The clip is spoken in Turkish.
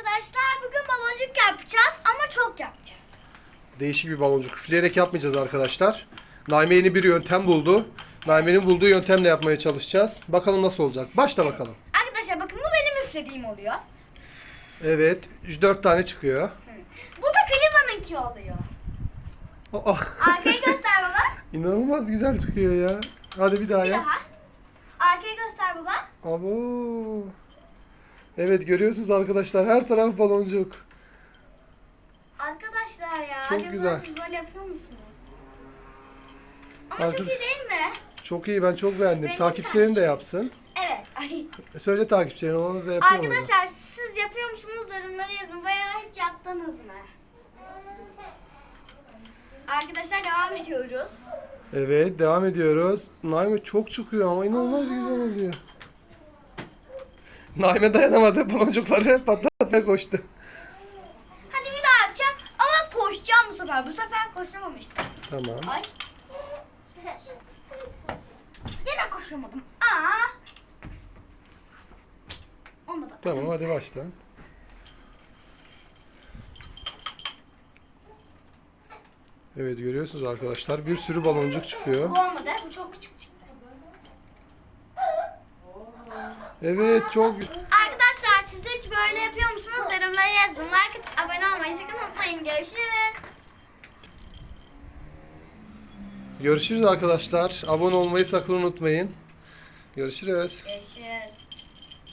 arkadaşlar bugün baloncuk yapacağız ama çok yapacağız. Değişik bir baloncuk. Üfleyerek yapmayacağız arkadaşlar. Naime yeni bir yöntem buldu. Naime'nin bulduğu yöntemle yapmaya çalışacağız. Bakalım nasıl olacak. Başla bakalım. Arkadaşlar bakın bu benim üflediğim oluyor. Evet. 4 tane çıkıyor. Bu da klimanınki oluyor. Aa, Arkayı göster baba. inanılmaz güzel çıkıyor ya. Hadi bir daha Bir yap. daha. Arkayı göster baba. Abo. Evet görüyorsunuz arkadaşlar her taraf baloncuk. Arkadaşlar ya. Çok acaba güzel. Siz böyle yapıyor musunuz? Ama Arkadaş- çok iyi değil mi? Çok iyi ben çok beğendim. Benim Takipçilerin de yapsın. Evet. Ay. Söyle takipçilerine onu da yapıyor mu? Arkadaşlar siz yapıyor musunuz yorumlara yazın veya hiç yaptınız mı? Arkadaşlar devam ediyoruz. Evet devam ediyoruz. Naime çok çıkıyor ama inanılmaz güzel oluyor. Naime dayanamadı baloncukları patlatmaya koştu. Hadi bir daha yapacağım ama koşacağım bu sefer. Bu sefer koşamamıştım. Tamam. Ay. Yine koşamadım. Aa. Olmadı. Tamam hadi başla. Evet görüyorsunuz arkadaşlar bir sürü baloncuk çıkıyor. Bu olmadı. Bu çok küçük çıktı. Evet çok. Arkadaşlar siz de hiç böyle yapıyor musunuz? Yorumlara yazın. Like abone olmayı sakın unutmayın. Görüşürüz. Görüşürüz arkadaşlar. Abone olmayı sakın unutmayın. Görüşürüz. Görüşürüz.